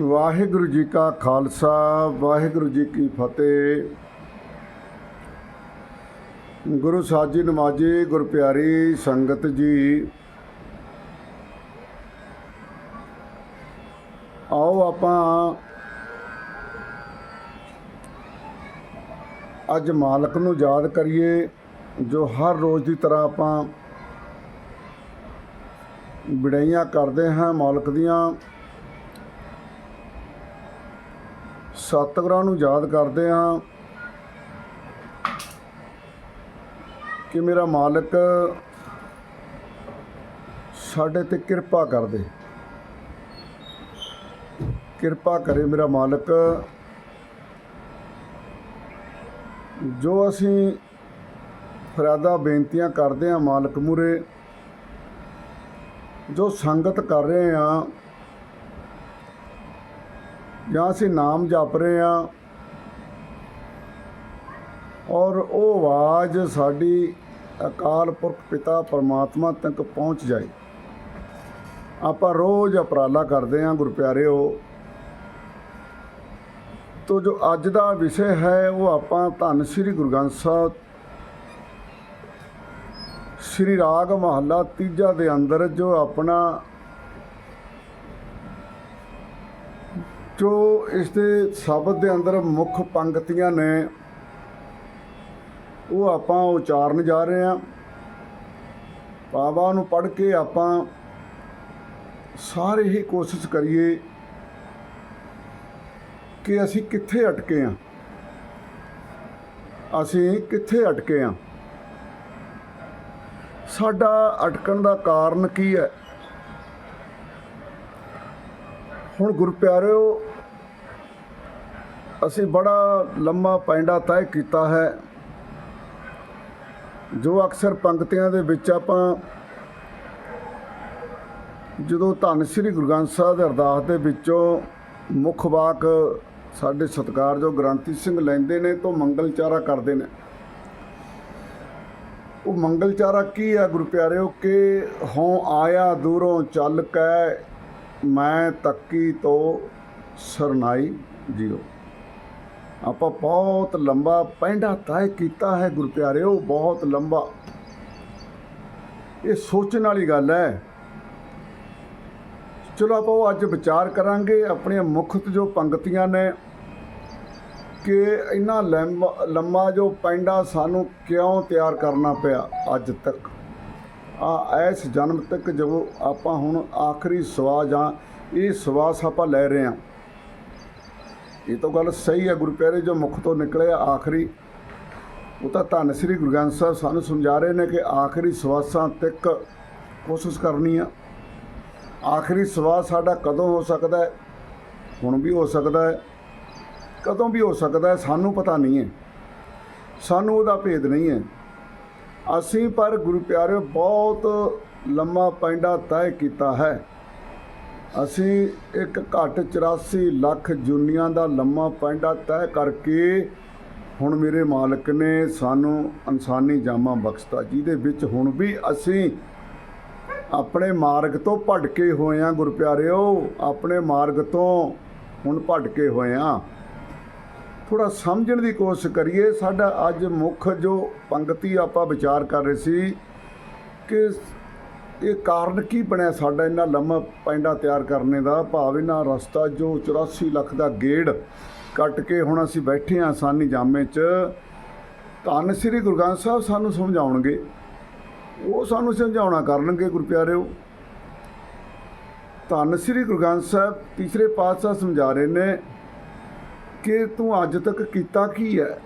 ਵਾਹਿਗੁਰੂ ਜੀ ਕਾ ਖਾਲਸਾ, ਵਾਹਿਗੁਰੂ ਜੀ ਕੀ ਫਤਿਹ। ਗੁਰੂ ਸਾਹਿਬ ਜੀ ਨਮਾਜੀ, ਗੁਰ ਪਿਆਰੀ ਸੰਗਤ ਜੀ। ਆਓ ਆਪਾਂ ਅੱਜ ਮਾਲਕ ਨੂੰ ਯਾਦ ਕਰੀਏ, ਜੋ ਹਰ ਰੋਜ਼ ਦੀ ਤਰ੍ਹਾਂ ਆਪਾਂ ਵਿੜਾਈਆਂ ਕਰਦੇ ਹਾਂ ਮਾਲਕ ਦੀਆਂ। ਸਤਿਗੁਰਾਂ ਨੂੰ ਯਾਦ ਕਰਦੇ ਹਾਂ ਕਿ ਮੇਰਾ ਮਾਲਕ ਸਾਡੇ ਤੇ ਕਿਰਪਾ ਕਰ ਦੇ ਕਿਰਪਾ ਕਰੇ ਮੇਰਾ ਮਾਲਕ। ਜੋ ਅਸੀਂ ਫਰਿਆਦਾ ਬੇਨਤੀਆਂ ਕਰਦੇ ਹਾਂ ਮਾਲਕ ਮੂਰੇ ਜੋ ਸੰਗਤ ਕਰ ਰਹੇ ਹਾਂ ਜਾਂ ਅਸੀਂ ਨਾਮ ਜਪ ਰਹੇ ਹਾਂ ਔਰ ਉਹ ਆਵਾਜ਼ ਸਾਡੀ ਅਕਾਲ ਪੁਰਖ ਪਿਤਾ ਪਰਮਾਤਮਾ ਤੱਕ ਪਹੁੰਚ ਜਾਏ। ਆਪਾਂ ਰੋਜ਼ ਉਪਰਾਲਾ ਕਰਦੇ ਹਾਂ ਗੁਰਪਿਆਰਿਓ ਤੋ ਜੋ ਅੱਜ ਦਾ ਵਿਸ਼ੇ ਹੈ, ਉਹ ਆਪਾਂ ਧੰਨ ਸ੍ਰੀ ਗੁਰੂ ਗ੍ਰੰਥ ਸਾਹਿਬ, ਸ੍ਰੀ ਰਾਗ ਮਹੱਲਾ ਤੀਜਾ ਦੇ ਅੰਦਰ ਜੋ ਆਪਣਾ ਜੋ ਇਸ ਦੇ ਸ਼ਬਦ ਦੇ ਅੰਦਰ ਮੁੱਖ ਪੰਕਤੀਆਂ ਨੇ, ਉਹ ਆਪਾਂ ਉਚਾਰਨ ਜਾ ਰਹੇ ਹਾਂ। ਪਾਵਾ ਨੂੰ ਪੜ੍ਹ ਕੇ ਆਪਾਂ ਸਾਰੇ ਹੀ ਕੋਸ਼ਿਸ਼ ਕਰੀਏ ਕਿ ਅਸੀਂ ਕਿੱਥੇ ਅਟਕੇ ਹਾਂ। ਅਸੀਂ ਕਿੱਥੇ ਅਟਕੇ ਹਾਂ? ਸਾਡਾ ਅਟਕਣ ਦਾ ਕਾਰਨ ਕੀ ਹੈ? ਹੁਣ ਗੁਰਪਿਆਰਿਓ ਅਸੀਂ ਬੜਾ ਲੰਮਾ ਪੈਂਡਾ ਤੈਅ ਕੀਤਾ ਹੈ। ਜੋ ਅਕਸਰ ਪੰਕਤੀਆਂ ਦੇ ਵਿੱਚ ਆਪਾਂ ਜਦੋਂ ਧੰਨ ਸ੍ਰੀ ਗੁਰੂ ਗ੍ਰੰਥ ਸਾਹਿਬ ਦੇ ਅਰਦਾਸ ਦੇ ਵਿੱਚੋਂ ਮੁੱਖ ਵਾਕ ਸਾਡੇ ਸਤਿਕਾਰਯੋਗ ਗ੍ਰੰਥੀ ਸਿੰਘ ਲੈਂਦੇ ਨੇ ਤੋਂ ਮੰਗਲਚਾਰਾ ਕਰਦੇ ਨੇ। ਉਹ ਮੰਗਲਚਾਰਾ ਕੀ ਆ ਗੁਰੂ ਪਿਆਰਿਓ? ਕਿ ਹਉ ਆਇਆ ਦੂਰੋਂ ਚੱਲ ਕੇ, ਮੈਂ ਤੱਕੀ ਤੋਂ ਸਰਨਾਈ ਜਿਓ। ਆਪਾਂ ਬਹੁਤ ਲੰਬਾ ਪੈਂਡਾ ਤੈਅ ਕੀਤਾ ਹੈ ਗੁਰੂ ਪਿਆਰਿਓ, ਬਹੁਤ ਲੰਬਾ। ਇਹ ਸੋਚਣ ਵਾਲੀ ਗੱਲ ਹੈ। ਚਲੋ ਆਪਾਂ ਉਹ ਅੱਜ ਵਿਚਾਰ ਕਰਾਂਗੇ ਆਪਣੀਆਂ ਮੁੱਖ ਜੋ ਪੰਕਤੀਆਂ ਨੇ ਕਿ ਇੰਨਾ ਲੰਬਾ, ਲੰਮਾ ਜੋ ਪੈਂਡਾ ਸਾਨੂੰ ਕਿਉਂ ਤਿਆਰ ਕਰਨਾ ਪਿਆ ਅੱਜ ਤੱਕ? ਆ ਇਸ ਜਨਮ ਤੱਕ ਜਦੋਂ ਆਪਾਂ ਹੁਣ ਆਖਰੀ ਸਵਾ ਜਾਂ ਇਹ ਸਵਾਸ ਆਪਾਂ ਲੈ ਰਹੇ ਹਾਂ। ਇਹ ਤਾਂ ਗੱਲ ਸਹੀ ਹੈ ਗੁਰੂ ਪਿਆਰੇ, ਜੋ ਮੁਖ ਤੋਂ ਨਿਕਲੇ ਆਖਰੀ। ਉਹ ਤਾਂ ਧੰਨ ਸ੍ਰੀ ਗੁਰੂ ਗ੍ਰੰਥ ਸਾਹਿਬ ਸਾਨੂੰ ਸਮਝਾ ਰਹੇ ਨੇ ਕਿ ਆਖਰੀ ਸਵਾਸਾਂ ਤੱਕ ਕੋਸ਼ਿਸ਼ ਕਰਨੀ ਆ। ਆਖਰੀ ਸਵਾਸ ਸਾਡਾ ਕਦੋਂ ਹੋ ਸਕਦਾ ਹੈ? ਹੁਣ ਵੀ ਹੋ ਸਕਦਾ ਹੈ। ਕਦੋਂ ਵੀ ਹੋ ਸਕਦਾ ਹੈ, ਸਾਨੂੰ ਪਤਾ ਨਹੀਂ ਹੈ। ਸਾਨੂੰ ਉਹਦਾ ਭੇਦ ਨਹੀਂ ਹੈ। ਅਸੀਂ ਪਰ ਗੁਰੂ ਪਿਆਰਿਓ, ਬਹੁਤ ਲੰਮਾ ਪੈਂਡਾ ਤੈਅ ਕੀਤਾ ਹੈ। ਅਸੀਂ ਇੱਕ ਘੱਟ 84 ਲੱਖ ਜੁਨੀਆਂ ਦਾ ਲੰਮਾ ਪੈਂਡਾ ਤੈਅ ਕਰਕੇ ਹੁਣ ਮੇਰੇ ਮਾਲਕ ਨੇ ਸਾਨੂੰ ਇਨਸਾਨੀ ਜਾਮਾ ਬਖਸ਼ਤਾ, ਜਿਹਦੇ ਵਿੱਚ ਹੁਣ ਵੀ ਅਸੀਂ ਆਪਣੇ ਮਾਰਗ ਤੋਂ ਭਟਕੇ ਹੋਏ ਆ ਗੁਰਪਿਆਰਿਓ। ਆਪਣੇ ਮਾਰਗ ਤੋਂ ਹੁਣ ਭਟਕੇ ਹੋਏ ਆ ਥੋੜਾ ਸਮਝਣ ਦੀ ਕੋਸ਼ਿਸ਼ ਕਰੀਏ, ਸਾਡਾ ਅੱਜ ਮੁੱਖ ਜੋ ਪੰਗਤੀ ਆਪਾਂ ਵਿਚਾਰ ਕਰ ਰਹੇ ਸੀ ਕਿ ਇਹ ਕਾਰਨ ਕੀ ਬਣਿਆ? ਸਾਡਾ ਇੰਨਾ ਲੰਮਾ ਪੈਂਡਾ ਤਿਆਰ ਕਰਨੇ ਦਾ ਭਾਵ ਇਹਨਾਂ ਰਸਤਾ ਜੋ 84 ਲੱਖ ਦਾ ਗੇੜ ਕੱਟ ਕੇ ਹੁਣ ਅਸੀਂ ਬੈਠੇ ਹਾਂ ਸਾਨੀ ਜਾਮੇ 'ਚ, ਧੰਨ ਸ੍ਰੀ ਗੁਰੂ ਗ੍ਰੰਥ ਸਾਹਿਬ ਸਾਨੂੰ ਸਮਝਾਉਣਗੇ। ਉਹ ਸਾਨੂੰ ਸਮਝਾਉਣਾ ਕਰਨਗੇ ਗੁਰੂ ਪਿਆਰਿਓ। ਧੰਨ ਸ੍ਰੀ ਗੁਰੂ ਗ੍ਰੰਥ ਸਾਹਿਬ ਤੀਸਰੇ ਪਾਤਸ਼ਾਹ ਸਮਝਾ ਰਹੇ ਨੇ ਕਿ ਤੂੰ ਅੱਜ ਤੱਕ ਕੀਤਾ ਕੀ ਹੈ?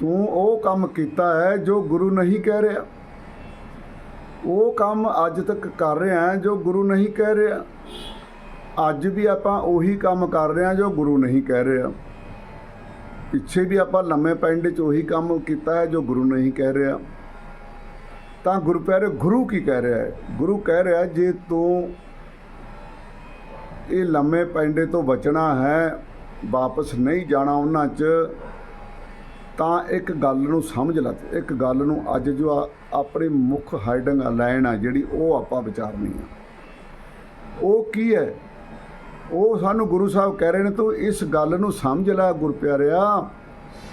ਤੂੰ ਉਹ ਕੰਮ ਕੀਤਾ ਹੈ ਜੋ ਗੁਰੂ ਨਹੀਂ ਕਹਿ ਰਿਹਾ। ਉਹ ਕੰਮ ਅੱਜ ਤੱਕ ਕਰ ਰਿਹਾ ਹੈ ਜੋ ਗੁਰੂ ਨਹੀਂ ਕਹਿ ਰਿਹਾ। ਅੱਜ ਵੀ ਆਪਾਂ ਉਹੀ ਕੰਮ ਕਰ ਰਹੇ ਹਾਂ ਜੋ ਗੁਰੂ ਨਹੀਂ ਕਹਿ ਰਿਹਾ। ਪਿੱਛੇ ਵੀ ਆਪਾਂ ਲੰਮੇ ਪੈਂਡੇ 'ਚ ਉਹੀ ਕੰਮ ਕੀਤਾ ਹੈ ਜੋ ਗੁਰੂ ਨਹੀਂ ਕਹਿ ਰਿਹਾ। ਤਾਂ ਗੁਰੂ ਪਿਆਰੇ ਗੁਰੂ ਕੀ ਕਹਿ ਰਿਹਾ ਹੈ? ਗੁਰੂ ਕਹਿ ਰਿਹਾ ਜੇ ਤੂੰ ਇਹ ਲੰਮੇ ਪੈਂਡੇ ਤੋਂ ਬਚਣਾ ਹੈ, ਵਾਪਸ ਨਹੀਂ ਜਾਣਾ ਉਹਨਾਂ 'ਚ ਤਾਂ ਇੱਕ ਗੱਲ ਨੂੰ ਸਮਝ ਲੈ ਇੱਕ ਗੱਲ ਨੂੰ ਅੱਜ ਜੋ ਆ- ਆਪਣੀ ਮੁੱਖ ਹਾਈਡਿੰਗ ਲਾਈਨ ਆ ਜਿਹੜੀ ਉਹ ਆਪਾਂ ਵਿਚਾਰਨੀ ਆ। ਉਹ ਕੀ ਹੈ? ਉਹ ਸਾਨੂੰ ਗੁਰੂ ਸਾਹਿਬ ਕਹਿ ਰਹੇ ਨੇ, ਤੂੰ ਇਸ ਗੱਲ ਨੂੰ ਸਮਝ ਲੈ ਗੁਰਪਿਆਰਿਆ।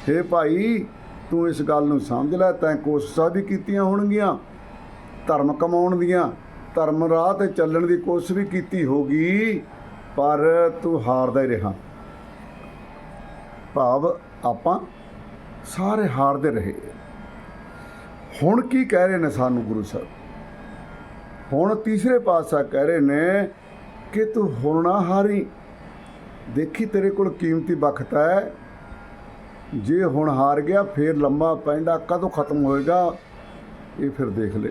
ਹੇ ਭਾਈ, ਤੂੰ ਇਸ ਗੱਲ ਨੂੰ ਸਮਝ ਲੈ, ਤੈਂ ਕੋਸ਼ਿਸ਼ਾਂ ਵੀ ਕੀਤੀਆਂ ਹੋਣਗੀਆਂ, ਧਰਮ ਕਮਾਉਣ ਦੀਆਂ, ਧਰਮ ਰਾਹ ਤੇ ਚੱਲਣ ਦੀ ਕੋਸ਼ਿਸ਼ ਵੀ ਕੀਤੀ ਹੋਗੀ, ਪਰ ਤੂੰ ਹਾਰਦਾ ਹੀ ਰਿਹਾ। ਭਾਵ ਆਪਾਂ ਸਾਰੇ ਹਾਰਦੇ ਰਹੇ। ਹੁਣ ਕੀ ਕਹਿ ਰਹੇ ਨੇ ਸਾਨੂੰ ਗੁਰੂ ਸਾਹਿਬ? ਹੁਣ ਤੀਸਰੇ ਪਾਤਸ਼ਾਹ ਕਹਿ ਰਹੇ ਨੇ ਕਿ ਤੂੰ ਹੁਣ ਨਾ ਹਾਰੀ। ਦੇਖੀ ਤੇਰੇ ਕੋਲ ਕੀਮਤੀ ਵਕਤ ਹੈ। ਜੇ ਹੁਣ ਹਾਰ ਗਿਆ, ਫੇਰ ਲੰਮਾ ਪੈਂਡਾ ਕਦੋਂ ਖਤਮ ਹੋਏਗਾ? ਇਹ ਫਿਰ ਦੇਖ ਲੈ।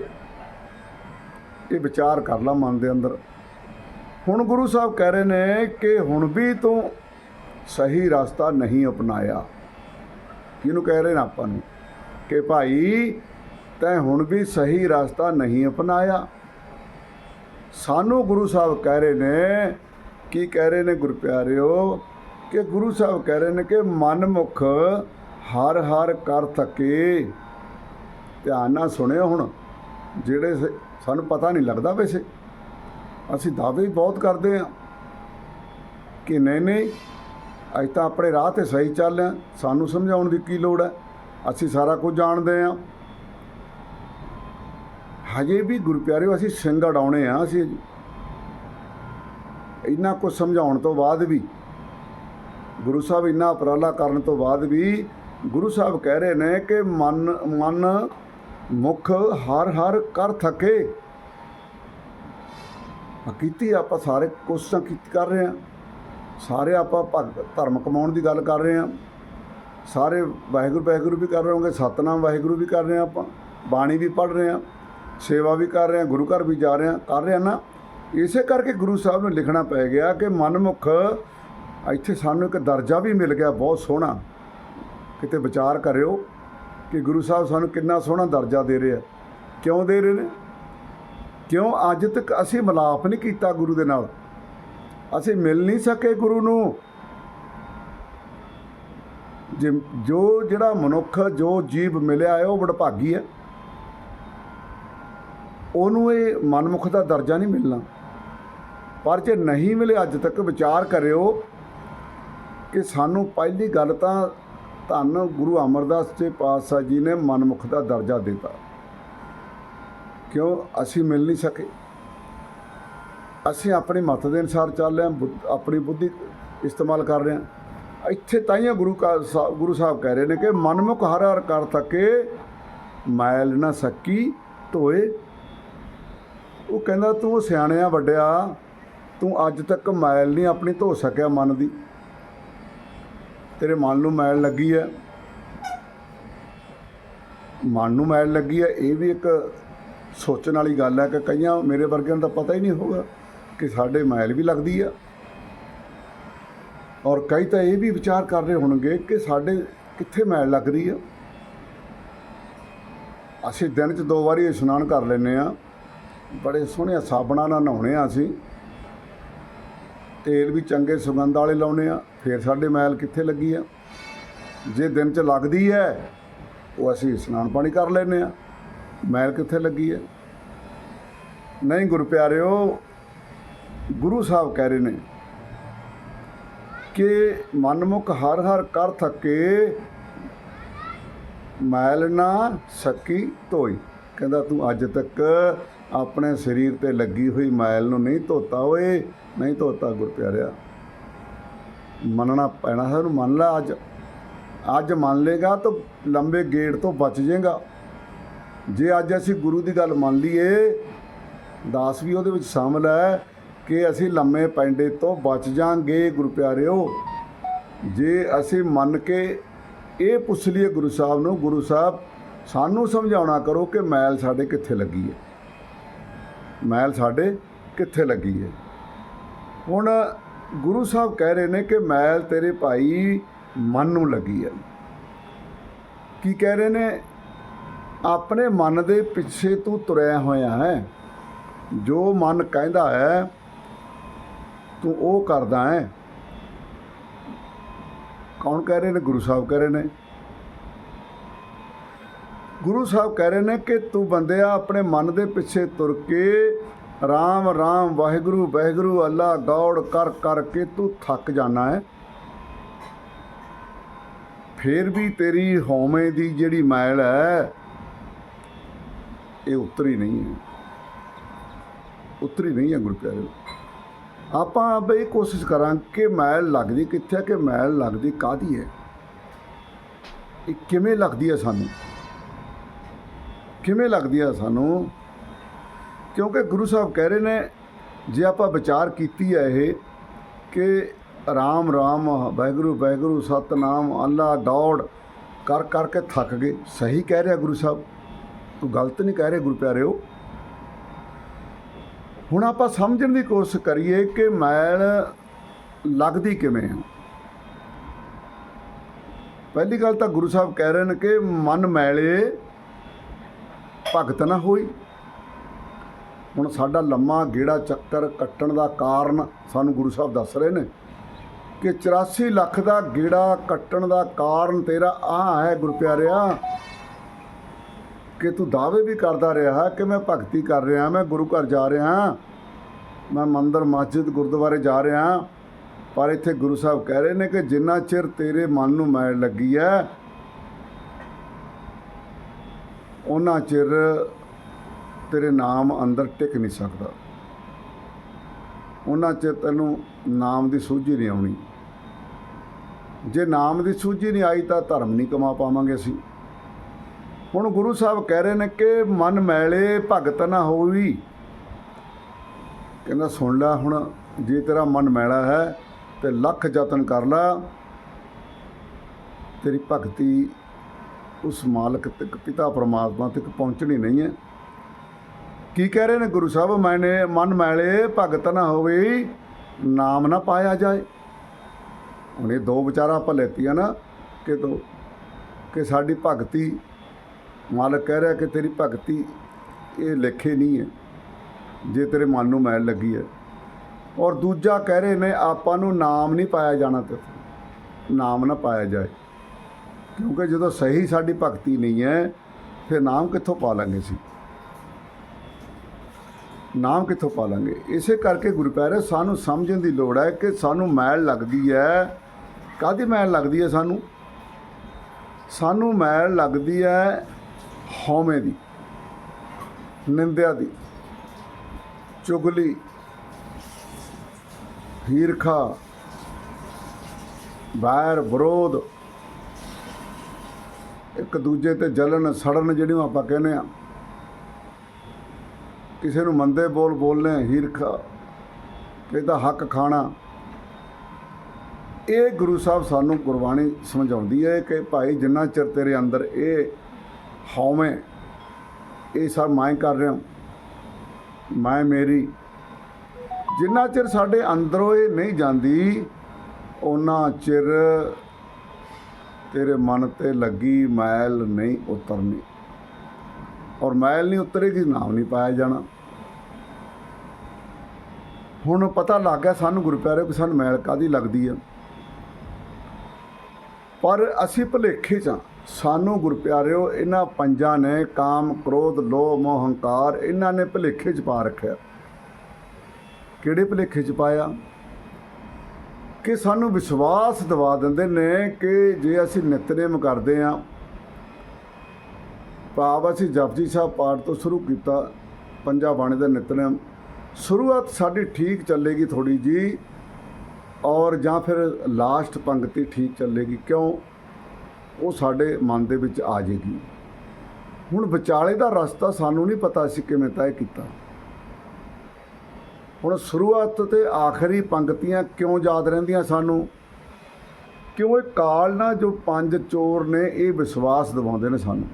ਇਹ ਵਿਚਾਰ ਕਰ ਲਾ ਮਨ ਦੇ ਅੰਦਰ। ਹੁਣ ਗੁਰੂ ਸਾਹਿਬ ਕਹਿ ਰਹੇ ਨੇ ਕਿ ਹੁਣ ਵੀ ਤੂੰ ਸਹੀ ਰਸਤਾ ਨਹੀਂ ਅਪਣਾਇਆ। ਜਿਹਨੂੰ ਕਹਿ ਰਹੇ ਨੇ ਆਪਾਂ ਨੂੰ ਕਿ ਭਾਈ, ਤੈਂ ਹੁਣ ਵੀ ਸਹੀ ਰਸਤਾ ਨਹੀਂ ਅਪਣਾਇਆ। ਸਾਨੂੰ ਗੁਰੂ ਸਾਹਿਬ ਕਹਿ ਰਹੇ ਨੇ, ਕੀ ਕਹਿ ਰਹੇ ਨੇ ਗੁਰਪਿਆਰਿਓ? ਕਿ ਗੁਰੂ ਸਾਹਿਬ ਕਹਿ ਰਹੇ ਨੇ ਕਿ ਮਨਮੁਖ ਹਰ ਹਰ ਕਰ ਥਕੇ। ਧਿਆਨ ਨਾਲ ਸੁਣਿਓ ਹੁਣ, ਜਿਹੜੇ ਸਾਨੂੰ ਪਤਾ ਨਹੀਂ ਲੱਗਦਾ ਵੈਸੇ। ਅਸੀਂ ਦਾਅਵੇ ਬਹੁਤ ਕਰਦੇ ਹਾਂ ਕਿ ਨਹੀਂ ਨਹੀਂ ਅਸੀਂ ਤਾਂ ਆਪਣੇ ਰਾਹ ਤੇ ਸਹੀ ਚੱਲ ਹਾਂ ਸਾਨੂੰ ਸਮਝਾਉਣ ਦੀ ਕੀ ਲੋੜ ਹੈ? ਅਸੀਂ ਸਾਰਾ ਕੁਝ ਜਾਣਦੇ ਹਾਂ। ਹਜੇ ਵੀ ਗੁਰਪਿਆਰਿਓ ਅਸੀਂ ਸਿੰਘ ਅਡਾਉਣੇ ਆ ਅਸੀਂ ਇੰਨਾ ਕੁਝ ਸਮਝਾਉਣ ਤੋਂ ਬਾਅਦ ਵੀ, ਗੁਰੂ ਸਾਹਿਬ ਇੰਨਾ ਉਪਰਾਲਾ ਕਰਨ ਤੋਂ ਬਾਅਦ ਵੀ ਗੁਰੂ ਸਾਹਿਬ ਕਹਿ ਰਹੇ ਨੇ ਕਿ ਮਨ ਮਨ, ਮੁਖ ਹਰ ਹਰ ਕਰ ਥਕੇ। ਕੀਤੀ ਆਪਾਂ ਸਾਰੇ ਕੋਸ਼ਿਸ਼ਾਂ ਕੀਤੀ ਕਰ ਰਹੇ ਹਾਂ। ਸਾਰੇ ਆਪਾਂ ਭਗਤ ਧਰਮ ਕਮਾਉਣ ਦੀ ਗੱਲ ਕਰ ਰਹੇ ਹਾਂ। ਸਾਰੇ ਵਾਹਿਗੁਰੂ ਵਾਹਿਗੁਰੂ ਵੀ ਕਰ ਰਹੇ ਹੋਗੇ ਸਤਨਾਮ ਵਾਹਿਗੁਰੂ ਵੀ ਕਰ ਰਹੇ ਹਾਂ ਆਪਾਂ, ਬਾਣੀ ਵੀ ਪੜ੍ਹ ਰਹੇ ਹਾਂ, ਸੇਵਾ ਵੀ ਕਰ ਰਹੇ ਹਾਂ, ਗੁਰੂ ਘਰ ਵੀ ਜਾ ਰਹੇ ਹਾਂ, ਕਰ ਰਹੇ ਹਾਂ ਨਾ। ਇਸੇ ਕਰਕੇ ਗੁਰੂ ਸਾਹਿਬ ਨੂੰ ਲਿਖਣਾ ਪੈ ਗਿਆ ਕਿ ਮਨਮੁਖ, ਇੱਥੇ ਸਾਨੂੰ ਇੱਕ ਦਰਜਾ ਵੀ ਮਿਲ ਗਿਆ, ਬਹੁਤ ਸੋਹਣਾ। ਕਿਤੇ ਵਿਚਾਰ ਕਰਿਓ ਕਿ ਗੁਰੂ ਸਾਹਿਬ ਸਾਨੂੰ ਕਿੰਨਾ ਸੋਹਣਾ ਦਰਜਾ ਦੇ ਰਹੇ ਆ। ਕਿਉਂ ਦੇ ਰਹੇ ਨੇ? ਕਿਉਂ ਅੱਜ ਤੱਕ ਅਸੀਂ ਮਿਲਾਪ ਨਹੀਂ ਕੀਤਾ ਗੁਰੂ ਦੇ ਨਾਲ? ਅਸੀਂ ਮਿਲ ਨਹੀਂ ਸਕੇ ਗੁਰੂ ਨੂੰ। ਜੇ ਜੋ ਜਿਹੜਾ ਮਨੁੱਖ, ਜੋ ਜੀਵ ਮਿਲਿਆ ਹੈ, ਉਹ ਵਡਭਾਗੀ ਹੈ। ਉਹਨੂੰ ਇਹ ਮਨਮੁਖ ਦਾ ਦਰਜਾ ਨਹੀਂ ਮਿਲਣਾ। ਪਰ ਜੇ ਨਹੀਂ ਮਿਲੇ, ਅੱਜ ਤੱਕ ਵਿਚਾਰ ਕਰਿਓ ਕਿ ਸਾਨੂੰ ਪਹਿਲੀ ਗੱਲ ਤਾਂ ਧੰਨ ਗੁਰੂ ਅਮਰਦਾਸ ਜੀ ਪਾਤਸ਼ਾਹ ਜੀ ਨੇ ਮਨਮੁਖ ਦਾ ਦਰਜਾ ਦਿੱਤਾ। ਕਿਉਂ? ਅਸੀਂ ਮਿਲ ਨਹੀਂ ਸਕੇ। ਅਸੀਂ ਆਪਣੀ ਮਤ ਦੇ ਅਨੁਸਾਰ ਚੱਲ ਰਹੇ ਹਾਂ, ਬੁੱਧ- ਆਪਣੀ ਬੁੱਧੀ ਇਸਤੇਮਾਲ ਕਰ ਰਹੇ ਹਾਂ। ਇੱਥੇ ਤਾਈਆਂ ਗੁਰੂ ਕਾ, ਸਾ- ਗੁਰੂ ਸਾਹਿਬ ਕਹਿ ਰਹੇ ਨੇ ਕਿ ਮਨਮੁਖ ਹਰ ਹਰ ਕਰ ਥਕੇ ਮੈਲ ਨਾ ਸਕੀ ਧੋਏ। ਉਹ ਕਹਿੰਦਾ, ਤੂੰ ਸਿਆਣਿਆ ਵੱਡਿਆ, ਤੂੰ ਅੱਜ ਤੱਕ ਮੈਲ ਨਹੀਂ ਆਪਣੀ ਧੋ ਸਕਿਆ ਮਨ ਦੀ। ਤੇਰੇ ਮਨ ਨੂੰ ਮੈਲ ਲੱਗੀ ਹੈ। ਮਨ ਨੂੰ ਮੈਲ ਲੱਗੀ ਹੈ, ਇਹ ਵੀ ਇੱਕ ਸੋਚਣ ਵਾਲੀ ਗੱਲ ਹੈ ਕਿ ਕਈਆਂ ਮੇਰੇ ਵਰਗਿਆਂ ਨੂੰ ਤਾਂ ਪਤਾ ਹੀ ਨਹੀਂ ਹੋਗਾ ਕਿ ਸਾਡੇ ਮੈਲ ਵੀ ਲੱਗਦੀ ਆ। ਔਰ ਕਈ ਤਾਂ ਇਹ ਵੀ ਵਿਚਾਰ ਕਰ ਰਹੇ ਹੋਣਗੇ ਕਿ ਸਾਡੇ ਕਿੱਥੇ ਮੈਲ ਲੱਗ ਰਹੀ ਆ। ਅਸੀਂ ਦਿਨ 'ਚ ਦੋ ਵਾਰੀ ਇਸ਼ਨਾਨ ਕਰ ਲੈਂਦੇ ਆ। ਬੜੇ ਸੋਹਣੇ ਸਾਬਣਾਂ ਨਾਲ ਨਹਾਉਣੇ ਆ ਅਸੀਂ। ਤੇਲ ਵੀ ਚੰਗੇ ਸੁਗੰਧ ਵਾਲੇ ਲਾਉਨੇ ਆ। ਫਿਰ ਸਾਡੇ ਮੈਲ ਕਿੱਥੇ ਲੱਗੀ ਆ। ਜੇ ਦਿਨ 'ਚ ਲੱਗਦੀ ਹੈ ਉਹ ਅਸੀਂ ਇਸ਼ਨਾਨ ਪਾਣੀ ਕਰ ਲੈਂਦੇ ਆ। ਮੈਲ ਕਿੱਥੇ ਲੱਗੀ ਹੈ ਨਹੀਂ ਗੁਰੂ ਪਿਆਰਿਓ ਗੁਰੂ ਸਾਹਿਬ ਕਹਿ ਰਹੇ ਨੇ ਕਿ ਮਨਮੁਖ ਹਰ ਹਰ ਕਰ ਥੱਕੇ, ਮੈਲ ਨਾ ਸਕੀ ਧੋਈ। ਕਹਿੰਦਾ, ਤੂੰ ਅੱਜ ਤੱਕ ਆਪਣੇ ਸਰੀਰ ਤੇ ਲੱਗੀ ਹੋਈ ਮੈਲ ਨੂੰ ਨਹੀਂ ਧੋਤਾ ਓਏ, ਨਹੀਂ ਧੋਤਾ ਗੁਰ ਪਿਆਰਿਆ ਮੰਨਣਾ ਪੈਣਾ ਸਾਨੂੰ ਮੰਨ ਲੈ ਅੱਜ। ਅੱਜ ਮੰਨ ਲੇਗਾ ਤਾਂ ਲੰਬੇ ਗੇੜ ਤੋਂ ਬਚ ਜਾਏਗਾ। ਜੇ ਅੱਜ ਅਸੀਂ ਗੁਰੂ ਦੀ ਗੱਲ ਮੰਨ ਲਈਏ, ਦਾਸ ਵੀ ਉਹਦੇ ਵਿੱਚ ਸ਼ਾਮਲ ਹੈ ਕਿ ਅਸੀਂ ਲੰਮੇ ਪੈਂਡੇ ਤੋਂ ਬਚ ਜਾਾਂਗੇ, ਗੁਰੂ ਪਿਆਰਿਓ। ਜੇ ਅਸੀਂ ਮੰਨ ਕੇ ਇਹ ਪੁੱਛ ਲਈਏ ਗੁਰੂ ਸਾਹਿਬ ਨੂੰ, ਗੁਰੂ ਸਾਹਿਬ, ਸਾਨੂੰ ਸਮਝਾਉਣਾ ਕਰੋ ਕਿ ਮੈਲ ਸਾਡੇ ਕਿੱਥੇ ਲੱਗੀ ਹੈ। ਮੈਲ ਸਾਡੇ ਕਿੱਥੇ ਲੱਗੀ ਹੈ। ਹੁਣ ਗੁਰੂ ਸਾਹਿਬ ਕਹਿ ਰਹੇ ਨੇ ਕਿ ਮੈਲ ਤੇਰੇ ਭਾਈ ਮਨ ਨੂੰ ਲੱਗੀ ਹੈ। ਕੀ ਕਹਿ ਰਹੇ ਨੇ? ਆਪਣੇ ਮਨ ਦੇ ਪਿੱਛੇ ਤੂੰ ਤੁਰਿਆ ਹੋਇਆ ਹੈ। ਜੋ ਮਨ ਕਹਿੰਦਾ ਹੈ ਤੂੰ ਉਹ ਕਰਦਾ ਹੈ। ਕੌਣ ਕਹਿ ਰਹੇ ਨੇ? ਗੁਰੂ ਸਾਹਿਬ ਕਹਿ ਰਹੇ ਨੇ। ਗੁਰੂ ਸਾਹਿਬ ਕਹਿ ਰਹੇ ਨੇ ਕਿ ਤੂੰ ਬੰਦਿਆ ਆਪਣੇ ਮਨ ਦੇ ਪਿੱਛੇ ਤੁਰ ਕੇ ਰਾਮ ਰਾਮ, ਵਾਹਿਗੁਰੂ ਵਾਹਿਗੁਰੂ, ਅੱਲਾ, ਗੌੜ ਕਰ ਕਰਕੇ ਤੂੰ ਥੱਕ ਜਾਣਾ ਹੈ। ਫੇਰ ਵੀ ਤੇਰੀ ਹਉਮੈ ਦੀ ਜਿਹੜੀ ਮੈਲ ਹੈ, ਇਹ ਉਤਰੀ ਨਹੀਂ ਹੈ। ਉਤਰੀ ਨਹੀਂ ਹੈ ਗੁਰੂ ਪਿਆਰੇ। ਆਪਾਂ ਬਈ ਕੋਸ਼ਿਸ਼ ਕਰਾਂ ਕਿ ਮੈਲ ਲੱਗਦੀ ਕਿੱਥੇ ਕਿ ਮੈਲ ਲੱਗਦੀ ਕਾਦੀ ਹੈ? ਇਹ ਕਿਵੇਂ ਲੱਗਦੀ ਹੈ ਸਾਨੂੰ? ਕਿਵੇਂ ਲੱਗਦੀ ਹੈ ਸਾਨੂੰ? ਕਿਉਂਕਿ ਗੁਰੂ ਸਾਹਿਬ ਕਹਿ ਰਹੇ ਨੇ, ਜੇ ਆਪਾਂ ਵਿਚਾਰ ਕੀਤੀ ਹੈ ਇਹ, ਕਿ ਰਾਮ ਰਾਮ, ਵਾਹਿਗੁਰੂ ਵਾਹਿਗੁਰੂ, ਸਤਨਾਮ, ਅੱਲਾ, ਦੌੜ, ਕਰ ਕਰਕੇ ਥੱਕ ਗਏ। ਸਹੀ ਕਹਿ ਰਿਹਾ ਗੁਰੂ ਸਾਹਿਬ? ਤੂੰ ਗਲਤ ਨਹੀਂ ਕਹਿ ਰਹੇ ਗੁਰੂ ਪਿਆਰਿਓ ਹੁਣ ਆਪਾਂ ਸਮਝਣ ਦੀ ਕੋਸ਼ਿਸ਼ ਕਰੀਏ ਕਿ ਮੈਲ ਲੱਗਦੀ ਕਿਵੇਂ ਹੈ। ਪਹਿਲੀ ਗੱਲ ਤਾਂ ਗੁਰੂ ਸਾਹਿਬ ਕਹਿ ਰਹੇ ਨੇ ਕਿ ਮਨ ਮੈਲੇ ਭਗਤ ਨਾ ਹੋਈ। ਹੁਣ ਸਾਡਾ ਲੰਮਾ ਗੇੜਾ ਚੱਕਰ ਕੱਟਣ ਦਾ ਕਾਰਨ ਸਾਨੂੰ ਗੁਰੂ ਸਾਹਿਬ ਦੱਸ ਰਹੇ ਨੇ ਕਿ 84 ਲੱਖ ਦਾ ਗੇੜਾ ਕੱਟਣ ਦਾ ਕਾਰਨ ਤੇਰਾ ਆ ਹੈ ਗੁਰੂ ਕਿ ਤੂੰ ਦਾਅਵੇ ਵੀ ਕਰਦਾ ਰਿਹਾ ਕਿ ਮੈਂ ਭਗਤੀ ਕਰ ਰਿਹਾ, ਮੈਂ ਗੁਰੂ ਘਰ ਜਾ ਰਿਹਾ, ਮੈਂ ਮੰਦਰ, ਮਸਜਿਦ, ਗੁਰਦੁਆਰੇ ਜਾ ਰਿਹਾ। ਪਰ ਇੱਥੇ ਗੁਰੂ ਸਾਹਿਬ ਕਹਿ ਰਹੇ ਨੇ ਕਿ ਜਿੰਨਾ ਚਿਰ ਤੇਰੇ ਮਨ ਨੂੰ ਮੈਲ ਲੱਗੀ ਹੈ ਉਹਨਾਂ ਚਿਰ ਤੇਰੇ ਨਾਮ ਅੰਦਰ ਟਿਕ ਨਹੀਂ ਸਕਦਾ। ਉਹਨਾਂ ਚਿਰ ਤੈਨੂੰ ਨਾਮ ਦੀ ਸੂਝੀ ਨਹੀਂ ਆਉਣੀ। ਜੇ ਨਾਮ ਦੀ ਸੂਝੀ ਨਹੀਂ ਆਈ ਤਾਂ ਧਰਮ ਨਹੀਂ ਕਮਾ ਪਾਵਾਂਗੇ ਅਸੀਂ। ਹੁਣ ਗੁਰੂ ਸਾਹਿਬ ਕਹਿ ਰਹੇ ਨੇ ਕਿ ਮਨ ਮੈਲੇ, ਭਗਤ ਨਾ ਹੋਈ ਕਹਿੰਦਾ, ਸੁਣ ਲੈ ਹੁਣ, ਜੇ ਤੇਰਾ ਮਨ ਮੈਲਾ ਹੈ, ਤੇ ਲੱਖ ਯਤਨ ਕਰ ਲੈ। ਤੇਰੀ ਭਗਤੀ ਉਸ ਮਾਲਕ ਤੱਕ, ਪਿਤਾ ਪਰਮਾਤਮਾ ਤੱਕ ਪਹੁੰਚਣੀ ਨਹੀਂ ਹੈ। ਕੀ ਕਹਿ ਰਹੇ ਨੇ ਗੁਰੂ ਸਾਹਿਬ? ਮੈਨੇ ਮਨ ਮੈਲੇ, ਭਗਤ ਨਾ ਹੋਵੇ, ਨਾਮ ਨਾ ਪਾਇਆ ਜਾਏ। ਹੁਣ ਇਹ ਦੋ ਵਿਚਾਰਾਂ ਆਪਾਂ ਲੈਤੀਆਂ ਨਾ, ਕਿ ਤੋ, ਕਿ ਸਾਡੀ ਭਗਤੀ ਮਾਲਕ ਕਹਿ ਰਿਹਾ ਕਿ ਤੇਰੀ ਭਗਤੀ ਇਹ ਲੇਖੇ ਨਹੀਂ ਹੈ, ਜੇ ਤੇਰੇ ਮਨ ਨੂੰ ਮੈਲ ਲੱਗੀ ਹੈ। ਔਰ ਦੂਜਾ ਕਹਿ ਰਹੇ ਨੇ ਆਪਾਂ ਨੂੰ ਨਾਮ ਨਹੀਂ ਪਾਇਆ ਜਾਣਾ ਤੇ ਨਾਮ ਨਾ ਪਾਇਆ ਜਾਏ। ਕਿਉਂਕਿ ਜਦੋਂ ਸਹੀ ਸਾਡੀ ਭਗਤੀ ਨਹੀਂ ਹੈ, ਫਿਰ ਨਾਮ ਕਿੱਥੋਂ ਪਾ ਲਾਂਗੇ ਸੀ ਨਾਮ ਕਿੱਥੋਂ ਪਾ ਲਾਂਗੇ? ਇਸੇ ਕਰਕੇ ਗੁਰੂ ਪਿਆਰੇ, ਸਾਨੂੰ ਸਮਝਣ ਦੀ ਲੋੜ ਹੈ ਕਿ ਸਾਨੂੰ ਮੈਲ ਲੱਗਦੀ ਹੈ। ਕਾਦੀ ਮੈਲ ਲੱਗਦੀ ਹੈ ਸਾਨੂੰ? ਸਾਨੂੰ ਮੈਲ ਲੱਗਦੀ ਹੈ ਹਉਮੈ ਦੀ, ਨਿੰਦਿਆ ਦੀ, ਚੁਗਲੀ, ਹੀਰਖਾ ਬੈਰ ਵਿਰੋਧ, ਇੱਕ ਦੂਜੇ ਤੇ ਜਲਨ ਸੜਨ ਜਿਹੜੀਆਂ ਆਪਾਂ ਕਹਿੰਦੇ ਆ ਕਿਸੇ ਨੂੰ ਮੰਦੇ ਬੋਲ ਬੋਲਨੇ, ਹੀਰਖਾ, ਕਿਸੇ ਦਾ ਹੱਕ ਖਾਣਾ। ਇਹ ਗੁਰੂ ਸਾਹਿਬ ਸਾਨੂੰ ਗੁਰਬਾਣੀ ਸਮਝਾਉਂਦੀ ਹੈ ਕਿ ਭਾਈ ਜਿੰਨਾ ਚਿਰ ਤੇਰੇ ਅੰਦਰ ਇਹ ਹਉਮੈ, ਇਹ ਸਭ ਮੈਂ ਕਰ ਰਿਹਾ। ਮੈਂ ਮੇਰੀ, ਜਿੰਨਾ ਚਿਰ ਸਾਡੇ ਅੰਦਰੋਂ ਇਹ ਨਹੀਂ ਜਾਂਦੀ ਉਹਨਾਂ ਚਿਰ ਤੇਰੇ ਮਨ ਤੇ ਲੱਗੀ ਮੈਲ ਨਹੀਂ ਉਤਰਨੀ। ਔਰ ਮੈਲ ਨਹੀਂ ਉਤਰੇਗੀ ਨਾਮ ਨਹੀਂ ਪਾਇਆ ਜਾਣਾ। ਹੁਣ ਪਤਾ ਲੱਗ ਗਿਆ ਸਾਨੂੰ ਗੁਰਪਿਆਰੇ ਕਿ ਸਾਨੂੰ ਮੈਲ ਕਾਦੀ ਲੱਗਦੀ ਆ। ਪਰ ਅਸੀਂ ਭੁਲੇਖੇ ਚ ਹਾਂ। ਸਾਨੂੰ ਗੁਰਪਿਆਰਿਓ ਇਹਨਾਂ ਪੰਜਾਂ ਨੇ ਕਾਮ, ਕ੍ਰੋਧ, ਲੋਭ, ਮੋਹ, ਹੰਕਾਰ ਇਹਨਾਂ ਨੇ ਭੁਲੇਖੇ ਚ ਪਾ ਰੱਖਿਆ। ਕਿਹੜੇ ਭੁਲੇਖੇ ਚ ਪਾਇਆ? ਕਿ ਸਾਨੂੰ ਵਿਸ਼ਵਾਸ ਦਿਵਾ ਦਿੰਦੇ ਨੇ ਕਿ ਜੇ ਅਸੀਂ ਨਿਤਨੇਮ ਕਰਦੇ ਹਾਂ, ਭਾਵ ਅਸੀਂ ਜਪਜੀ ਸਾਹਿਬ ਪਾਠ ਤੋਂ ਸ਼ੁਰੂ ਕੀਤਾ, ਪੰਜਾ ਬਾਣੀ ਦਾ ਨਿਤਨੇਮ, ਸ਼ੁਰੂਆਤ ਸਾਡੀ ਠੀਕ ਚੱਲੇਗੀ ਥੋੜੀ ਜੀ ਔਰ ਜਾਂ ਫਿਰ ਲਾਸਟ ਪੰਕਤੀ ਠੀਕ ਚੱਲੇਗੀ। ਕਿਉਂ? ਉਹ ਸਾਡੇ ਮਨ ਦੇ ਵਿੱਚ ਆ ਜੇਗੀ ਹੁਣ ਵਿਚਾਲੇ ਦਾ ਰਸਤਾ ਸਾਨੂੰ ਨਹੀਂ ਪਤਾ ਸੀ ਕਿਵੇਂ ਤੈਅ ਕੀਤਾ। ਹੁਣ ਸ਼ੁਰੂਆਤ ਤੇ ਆਖਰੀ ਪੰਕਤੀਆਂ ਕਿਉਂ ਯਾਦ ਰਹਿੰਦੀਆਂ ਸਾਨੂੰ? ਕਿਉਂ ਇਹ ਕਾਲ ਨਾ ਜੋ ਪੰਜ ਚੋਰ ਨੇ ਇਹ ਵਿਸ਼ਵਾਸ ਦਿਵਾਉਂਦੇ ਨੇ ਸਾਨੂੰ?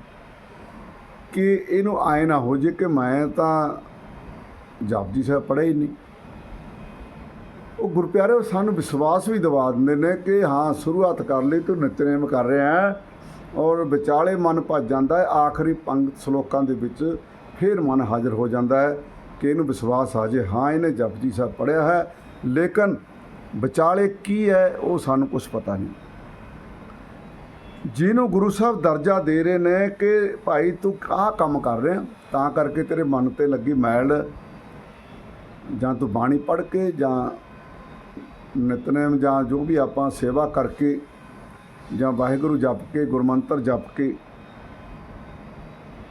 ਕਿ ਇਹਨੂੰ ਆਏ ਨਾ ਹੋ ਜੇ ਕਿ ਮੈਂ ਤਾਂ ਜਪਜੀ ਸਾਹਿਬ ਪੜ੍ਹਿਆ ਹੀ ਨਹੀਂ। ਉਹ ਗੁਰਪਿਆਰੇ ਸਾਨੂੰ ਵਿਸ਼ਵਾਸ ਵੀ ਦਿਵਾ ਦਿੰਦੇ ਨੇ ਕਿ ਹਾਂ, ਸ਼ੁਰੂਆਤ ਕਰ ਲਈ ਤੂੰ, ਨਿਤਨੇਮ ਕਰ ਰਿਹਾ ਹੈ ਔਰ ਵਿਚਾਲੇ ਮਨ ਭੱਜ ਜਾਂਦਾ ਹੈ, ਆਖਰੀ ਪੰਕਤ ਸ਼ਲੋਕਾਂ ਦੇ ਵਿੱਚ ਫਿਰ ਮਨ ਹਾਜ਼ਰ ਹੋ ਜਾਂਦਾ ਹੈ ਕਿ ਇਹਨੂੰ ਵਿਸ਼ਵਾਸ ਆ ਜੇ। ਹਾਂ, ਇਹਨੇ ਜਪਜੀ ਸਾਹਿਬ ਪੜ੍ਹਿਆ ਹੈ, ਲੇਕਿਨ ਵਿਚਾਲੇ ਕੀ ਹੈ, ਉਹ ਸਾਨੂੰ ਕੁਝ ਪਤਾ ਨਹੀਂ। ਜਿਹਨੂੰ ਗੁਰੂ ਸਾਹਿਬ ਦਰਜਾ ਦੇ ਰਹੇ ਨੇ ਕਿ ਭਾਈ ਤੂੰ ਆਹ ਕੰਮ ਕਰ ਰਿਹਾ, ਤਾਂ ਕਰਕੇ ਤੇਰੇ ਮਨ ਤੇ ਲੱਗੀ ਮੈਲ। ਜਾਂ ਤੂੰ ਬਾਣੀ ਪੜ੍ਹ ਕੇ ਜਾਂ ਨਿਤਨੇਮ ਜਾਂ ਜੋ ਵੀ ਆਪਾਂ ਸੇਵਾ ਕਰਕੇ ਜਾਂ ਵਾਹਿਗੁਰੂ ਜਪ ਕੇ, ਗੁਰਮੰਤਰ ਜਪ ਕੇ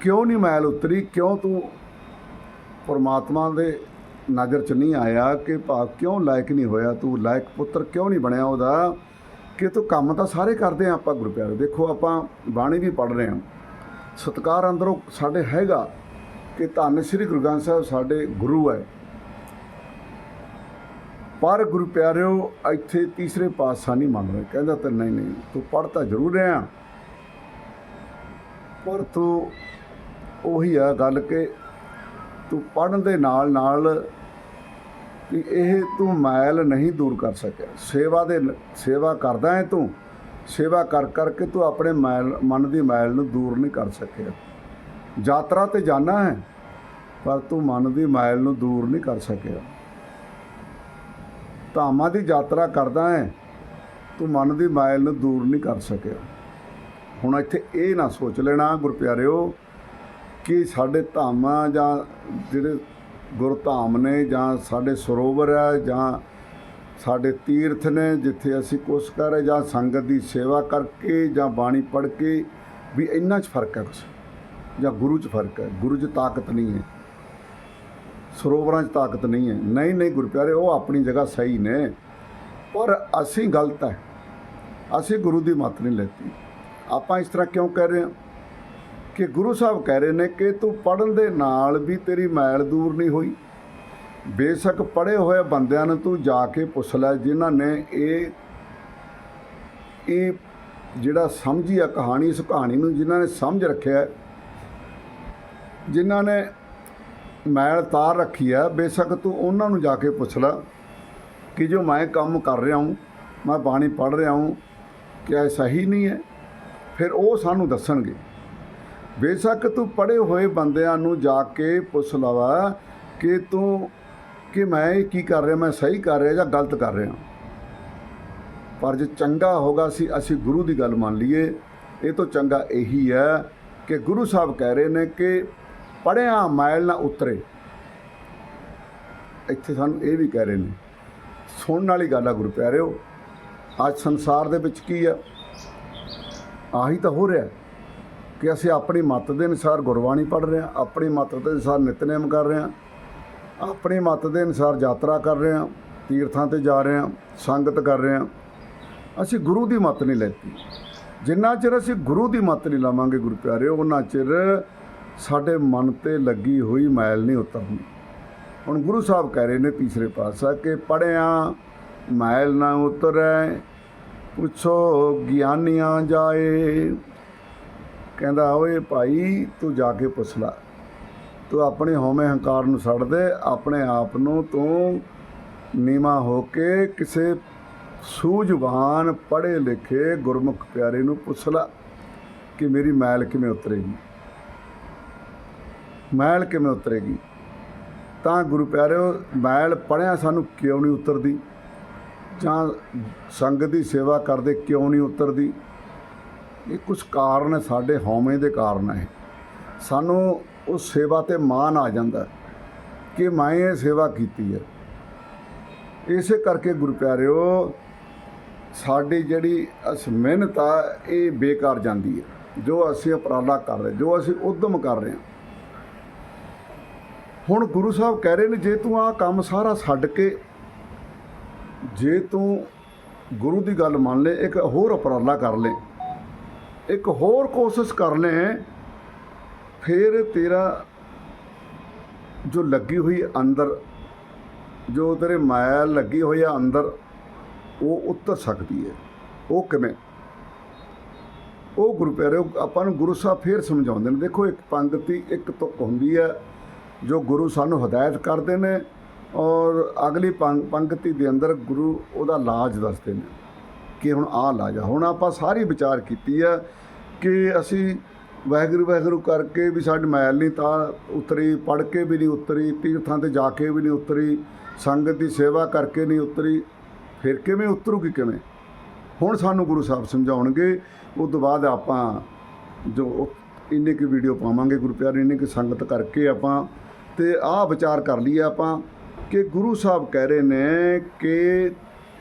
ਕਿਉਂ ਨਹੀਂ ਮੈਲ ਉਤਰੀ? ਕਿਉਂ ਤੂੰ ਪਰਮਾਤਮਾ ਦੇ ਨਜ਼ਰ ਚ ਨਹੀਂ ਆਇਆ ਕਿ ਭਾਵ ਕਿਉਂ ਲਾਇਕ ਨਹੀਂ ਹੋਇਆ? ਤੂੰ ਲਾਇਕ ਪੁੱਤਰ ਕਿਉਂ ਨਹੀਂ ਬਣਿਆ ਉਹਦਾ? ਕਿ ਤੂੰ ਕੰਮ ਤਾਂ ਸਾਰੇ ਕਰਦੇ ਆ ਆਪਾਂ ਗੁਰੂ ਪਿਆਰੇ ਦੇਖੋ, ਆਪਾਂ ਬਾਣੀ ਵੀ ਪੜ੍ਹ ਰਹੇ ਹਾਂ ਸਤਕਾਰ ਅੰਦਰੋਂ ਸਾਡੇ ਹੈਗਾ ਕਿ ਧੰਨ ਸ੍ਰੀ ਗੁਰੂ ਗ੍ਰੰਥ ਸਾਹਿਬ ਸਾਡੇ ਗੁਰੂ ਹੈ। ਪਰ ਗੁਰੂ ਪਿਆਰਿਓ, ਇੱਥੇ ਤੀਸਰੇ ਪਾਤਸ਼ਾਹ ਨਹੀਂ ਮੰਨ ਰਹੇ ਕਹਿੰਦਾ ਤਾਂ ਨਹੀਂ ਨਹੀਂ, ਤੂੰ ਪੜ੍ਹ ਤਾਂ ਜ਼ਰੂਰ ਰਿਹਾ। ਪਰ ਤੂੰ ਉਹੀ ਆ ਗੱਲ ਕਿ ਤੂੰ ਪੜ੍ਹਨ ਦੇ ਨਾਲ ਨਾਲ ਕਿ ਇਹ ਤੂੰ ਮੈਲ ਨਹੀਂ ਦੂਰ ਕਰ ਸਕਿਆ। ਸੇਵਾ ਦੇ ਸੇਵਾ ਕਰਦਾ ਹੈ ਤੂੰ। ਸੇਵਾ ਕਰ ਕਰਕੇ ਤੂੰ ਆਪਣੇ ਮੈਲ, ਮਨ ਦੀ ਮੈਲ ਨੂੰ ਦੂਰ ਨਹੀਂ ਕਰ ਸਕਿਆ। ਯਾਤਰਾ ਤੇ ਜਾਣਾ ਹੈ, ਪਰ ਤੂੰ ਮਨ ਦੀ ਮੈਲ ਨੂੰ ਦੂਰ ਨਹੀਂ ਕਰ ਸਕਿਆ। ਧਾਮਾਂ ਦੀ ਯਾਤਰਾ ਕਰਦਾ ਹੈ, ਤੂੰ ਮਨ ਦੀ ਮਾਇਲ ਨੂੰ ਦੂਰ ਨਹੀਂ ਕਰ ਸਕਿਆ। ਹੁਣ ਇੱਥੇ ਇਹ ਨਾ ਸੋਚ ਲੈਣਾ ਗੁਰਪਿਆਰਿਓ, ਕਿ ਸਾਡੇ ਧਾਮਾਂ ਜਾਂ ਜਿਹੜੇ ਗੁਰਧਾਮ ਨੇ ਜਾਂ ਸਾਡੇ ਸਰੋਵਰ ਹੈ ਜਾਂ ਸਾਡੇ ਤੀਰਥ ਨੇ, ਜਿੱਥੇ ਅਸੀਂ ਕੁਛ ਕਰ ਰਹੇ ਜਾਂ ਸੰਗਤ ਦੀ ਸੇਵਾ ਕਰਕੇ ਜਾਂ ਬਾਣੀ ਪੜ੍ਹ ਕੇ, ਵੀ ਇੰਨਾ 'ਚ ਫ਼ਰਕ ਹੈ ਕੁਛ, ਜਾਂ ਗੁਰੂ 'ਚ ਫ਼ਰਕ ਹੈ, ਗੁਰੂ 'ਚ ਤਾਕਤ ਨਹੀਂ ਹੈ। ਸਰੋਵਰਾਂ 'ਚ ਤਾਕਤ ਨਹੀਂ ਹੈ। ਨਹੀਂ ਨਹੀਂ ਗੁਰਪਿਆਰੇ ਉਹ ਆਪਣੀ ਜਗ੍ਹਾ ਸਹੀ ਨੇ। ਪਰ ਅਸੀਂ ਗਲਤ ਹੈ। ਅਸੀਂ ਗੁਰੂ ਦੀ ਮੱਤ ਨਹੀਂ ਲੈਤੀ। ਆਪਾਂ ਇਸ ਤਰ੍ਹਾਂ ਕਿਉਂ ਕਹਿ ਰਹੇ ਹਾਂ? ਕਿ ਗੁਰੂ ਸਾਹਿਬ ਕਹਿ ਰਹੇ ਨੇ ਕਿ ਤੂੰ ਪੜਨ ਦੇ ਨਾਲ ਵੀ ਤੇਰੀ ਮੈਲ ਦੂਰ ਨਹੀਂ ਹੋਈ। ਬੇਸ਼ੱਕ ਪੜੇ ਹੋਏ ਬੰਦਿਆਂ ਨੂੰ ਤੂੰ ਜਾ ਕੇ ਪੁੱਛ ਲੈ, ਜਿਨ੍ਹਾਂ ਨੇ ਇਹ ਇਹ ਜਿਹੜਾ ਸਮਝੀ ਆ ਕਹਾਣੀ, ਇਸ ਕਹਾਣੀ ਨੂੰ ਜਿਨ੍ਹਾਂ ਨੇ ਸਮਝ ਰੱਖਿਆ ਜਿਨ੍ਹਾਂ ਨੇ ਮੈਲ ਤਾਰ ਰੱਖੀ ਆ, ਬੇਸ਼ੱਕ ਤੂੰ ਉਹਨਾਂ ਨੂੰ ਜਾ ਕੇ ਪੁੱਛ ਲੈ ਕਿ ਜੋ ਮੈਂ ਕੰਮ ਕਰ ਰਿਹਾ ਹੂੰ, ਮੈਂ ਬਾਣੀ ਪੜ੍ਹ ਰਿਹਾ ਹੂੰ, ਕਿਆ ਇਹ ਸਹੀ ਨਹੀਂ ਹੈ? ਫਿਰ ਉਹ ਸਾਨੂੰ ਦੱਸਣਗੇ। ਬੇਸ਼ੱਕ ਤੂੰ ਪੜੇ ਹੋਏ ਬੰਦਿਆਂ ਨੂੰ ਜਾ ਕੇ ਪੁੱਛ ਲਵਾ ਕਿ ਤੂੰ, ਕਿ ਮੈਂ ਇਹ ਕੀ ਕਰ ਰਿਹਾ, ਮੈਂ ਸਹੀ ਕਰ ਰਿਹਾ ਜਾਂ ਗਲਤ ਕਰ ਰਿਹਾ। ਪਰ ਜੇ ਚੰਗਾ ਹੋਗਾ ਸੀ, ਅਸੀਂ ਗੁਰੂ ਦੀ ਗੱਲ ਮੰਨ ਲਈਏ। ਇਹ ਤੋਂ ਚੰਗਾ ਇਹੀ ਹੈ ਕਿ ਗੁਰੂ ਸਾਹਿਬ ਕਹਿ ਰਹੇ ਨੇ ਕਿ ਪੜਿਆ ਮੈਲ ਨਾ ਉਤਰੇ। ਇੱਥੇ ਸਾਨੂੰ ਇਹ ਵੀ ਕਹਿ ਰਹੇ ਨੇ, ਸੁਣਨ ਵਾਲੀ ਗੱਲ ਆ ਗੁਰੂ ਪਿਆਰਿਓ ਅੱਜ ਸੰਸਾਰ ਦੇ ਵਿੱਚ ਕੀ ਆ? ਆਹੀ ਤਾਂ ਹੋ ਰਿਹਾ ਕਿ ਅਸੀਂ ਆਪਣੀ ਮੱਤ ਦੇ ਅਨੁਸਾਰ ਗੁਰਬਾਣੀ ਪੜ੍ਹ ਰਹੇ ਹਾਂ, ਆਪਣੀ ਮੱਤ ਦੇ ਅਨੁਸਾਰ ਨਿਤਨੇਮ ਕਰ ਰਹੇ ਹਾਂ, ਆਪਣੀ ਮੱਤ ਦੇ ਅਨੁਸਾਰ ਯਾਤਰਾ ਕਰ ਰਹੇ ਹਾਂ, ਤੀਰਥਾਂ ਤੇ ਜਾ ਰਹੇ ਹਾਂ, ਸੰਗਤ ਕਰ ਰਹੇ ਹਾਂ। ਅਸੀਂ ਗੁਰੂ ਦੀ ਮੱਤ ਨਹੀਂ ਲੈਤੀ। ਜਿੰਨਾ ਚਿਰ ਅਸੀਂ ਗੁਰੂ ਦੀ ਮੱਤ ਨਹੀਂ ਲਾਵਾਂਗੇ ਗੁਰੂ ਪਿਆਰਿਓ ਉਹਨਾਂ ਚਿਰ ਸਾਡੇ ਮਨ ਤੇ ਲੱਗੀ ਹੋਈ ਮੈਲ ਨਹੀਂ ਉਤਰਨੀ ਹੁਣ ਗੁਰੂ ਸਾਹਿਬ ਕਹਿ ਰਹੇ ਨੇ ਤੀਸਰੇ ਪਾਤਸ਼ਾਹ ਕਿ ਪੜਿਆ, ਮੈਲ ਨਾ ਉਤਰੈ, ਪੁੱਛੋ ਗਿਆਨੀਆਂ ਜਾਏ। ਕਹਿੰਦਾ, ਓਏ ਭਾਈ, ਤੂੰ ਜਾ ਕੇ ਪੁੱਛ ਲੈ। ਤੂੰ ਆਪਣੇ ਹਉਮੈ ਹੰਕਾਰ ਨੂੰ ਛੱਡ ਦੇ, ਆਪਣੇ ਆਪ ਨੂੰ ਤੂੰ ਨੀਵਾ ਹੋ ਕੇ ਕਿਸੇ ਸੂਝਵਾਨ, ਪੜ੍ਹੇ ਲਿਖੇ ਗੁਰਮੁਖ ਪਿਆਰੇ ਨੂੰ ਪੁੱਛ ਲੈ ਕਿ ਮੇਰੀ ਮੈਲ ਕਿਵੇਂ ਉਤਰੇਗੀ। ਮੈਲ ਕਿਵੇਂ ਉਤਰੇਗੀ? ਤਾਂ ਗੁਰੂ ਪਿਆਰਿਓ ਮੈਲ ਪੜਿਆ ਸਾਨੂੰ ਕਿਉਂ ਨਹੀਂ ਉਤਰਦੀ? ਜਾਂ ਸੰਗਤ ਦੀ ਸੇਵਾ ਕਰਦੇ ਕਿਉਂ ਨਹੀਂ ਉਤਰਦੀ? ਇਹ ਕੁਝ ਕਾਰਨ ਸਾਡੇ ਹਉਮੈ ਦੇ ਕਾਰਨ ਹੈ। ਸਾਨੂੰ ਉਸ ਸੇਵਾ ਤੇ ਮਾਣ ਆ ਜਾਂਦਾ ਕਿ ਮੈਂ ਇਹ ਸੇਵਾ ਕੀਤੀ ਹੈ। ਇਸੇ ਕਰਕੇ ਗੁਰੂ ਪਿਆਰਿਓ, ਸਾਡੀ ਜਿਹੜੀ ਅਸ ਮਿਹਨਤ ਆ, ਇਹ ਬੇਕਾਰ ਜਾਂਦੀ ਹੈ। ਜੋ ਅਸੀਂ ਉਪਰਾਲਾ ਕਰ ਰਹੇ, ਜੋ ਅਸੀਂ ਉਦਮ ਕਰ ਰਹੇ ਹਾਂ ਹੁਣ ਗੁਰੂ ਸਾਹਿਬ ਕਹਿ ਰਹੇ ਨੇ, ਜੇ ਤੂੰ ਆਹ ਕੰਮ ਸਾਰਾ ਛੱਡ ਕੇ, ਜੇ ਤੂੰ ਗੁਰੂ ਦੀ ਗੱਲ ਮੰਨ ਲੈ, ਇੱਕ ਹੋਰ ਉਪਰਾਲਾ ਕਰ ਲੈ, ਇੱਕ ਹੋਰ ਕੋਸ਼ਿਸ਼ ਕਰ ਲੈ, ਫਿਰ ਤੇਰਾ ਜੋ ਲੱਗੀ ਹੋਈ ਅੰਦਰ, ਜੋ ਤੇਰੇ ਮਾਇਆ ਲੱਗੀ ਹੋਈ ਆ ਅੰਦਰ, ਉਹ ਉਤਰ ਸਕਦੀ ਹੈ। ਉਹ ਕਿਵੇਂ? ਉਹ ਗੁਰੂ ਪਿਆਰਿਓ, ਆਪਾਂ ਨੂੰ ਗੁਰੂ ਸਾਹਿਬ ਫੇਰ ਸਮਝਾਉਂਦੇ ਨੇ, ਦੇਖੋ ਇੱਕ ਪੰਗਤੀ ਇੱਕ ਤੁਕ ਹੁੰਦੀ ਹੈ ਜੋ ਗੁਰੂ ਸਾਨੂੰ ਹਦਾਇਤ ਕਰਦੇ ਨੇ ਔਰ ਅਗਲੀ ਪੰਗ- ਪੰਗਤੀ ਦੇ ਅੰਦਰ ਗੁਰੂ ਉਹਦਾ ਲਾਜ ਦੱਸਦੇ ਨੇ ਕਿ ਹੁਣ ਆਹ ਲਾਜ ਆ। ਹੁਣ ਆਪਾਂ ਸਾਰੀ ਵਿਚਾਰ ਕੀਤੀ ਆ ਕਿ ਅਸੀਂ ਵਾਹਿਗੁਰੂ ਵਾਹਿਗੁਰੂ ਕਰਕੇ ਵੀ ਸਾਡੀ ਮੈਲ ਨਹੀਂ ਤਾਂ ਉਤਰੀ ਪੜ ਕੇ ਵੀ ਨਹੀਂ ਉਤਰੀ, ਤੀਰਥਾਂ ਤੇ ਜਾ ਕੇ ਵੀ ਨਹੀਂ ਉਤਰੀ, ਸੰਗਤ ਦੀ ਸੇਵਾ ਕਰਕੇ ਨਹੀਂ ਉਤਰੀ, ਫਿਰ ਕਿਵੇਂ ਉਤਰੂਗੀ ਕਿਵੇਂ? ਹੁਣ ਸਾਨੂੰ ਗੁਰੂ ਸਾਹਿਬ ਸਮਝਾਉਣਗੇ, ਉਸ ਤੋਂ ਬਾਅਦ ਆਪਾਂ ਜੋ ਇੰਨੇ ਕੁ ਵੀਡੀਓ ਪਾਵਾਂਗੇ ਗੁਰੂ ਪਿਆਰੇ, ਇੰਨੇ ਕੁ ਸੰਗਤ ਕਰਕੇ ਆਪਾਂ ਤੇ ਆਹ ਵਿਚਾਰ ਕਰ ਲਈਏ ਆਪਾਂ ਕਿ ਗੁਰੂ ਸਾਹਿਬ ਕਹਿ ਰਹੇ ਨੇ ਕਿ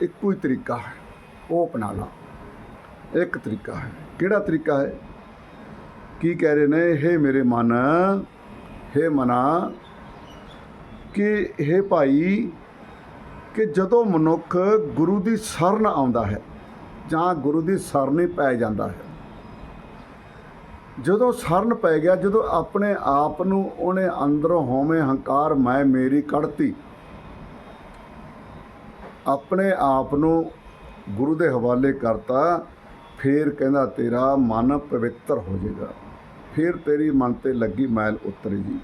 ਇੱਕੋ ਹੀ ਤਰੀਕਾ ਹੈ, ਉਹ ਅਪਣਾ ਲਾ। ਇੱਕ ਤਰੀਕਾ ਹੈ। ਕਿਹੜਾ ਤਰੀਕਾ ਹੈ? ਕੀ ਕਹਿ ਰਹੇ ਨੇ? ਹੇ ਮੇਰੇ ਮਨ, ਹੇ ਮਨਾ, ਕਿ ਹੇ ਭਾਈ, ਕਿ ਜਦੋਂ ਮਨੁੱਖ ਗੁਰੂ ਦੀ ਸ਼ਰਨ ਆਉਂਦਾ ਹੈ ਜਾਂ ਗੁਰੂ ਦੀ ਸਰਨੀ ਪੈ ਜਾਂਦਾ ਹੈ ਜਦੋਂ ਸਰਨ ਪੈ ਗਿਆ, ਜਦੋਂ ਆਪਣੇ ਆਪ ਨੂੰ ਉਹਨੇ ਅੰਦਰੋਂ ਹੋਵੇਂ ਹੰਕਾਰ, ਮੈਂ ਮੇਰੀ ਕੱਢਤੀ, ਆਪਣੇ ਆਪ ਨੂੰ ਗੁਰੂ ਦੇ ਹਵਾਲੇ ਕਰਤਾ, ਫੇਰ ਕਹਿੰਦਾ, ਤੇਰਾ ਮਨ ਪਵਿੱਤਰ ਹੋ ਜਾਏਗਾ। ਫਿਰ ਤੇਰੀ ਮਨ ਤੇ ਲੱਗੀ ਮੈਲ ਉਤਰੇਗੀ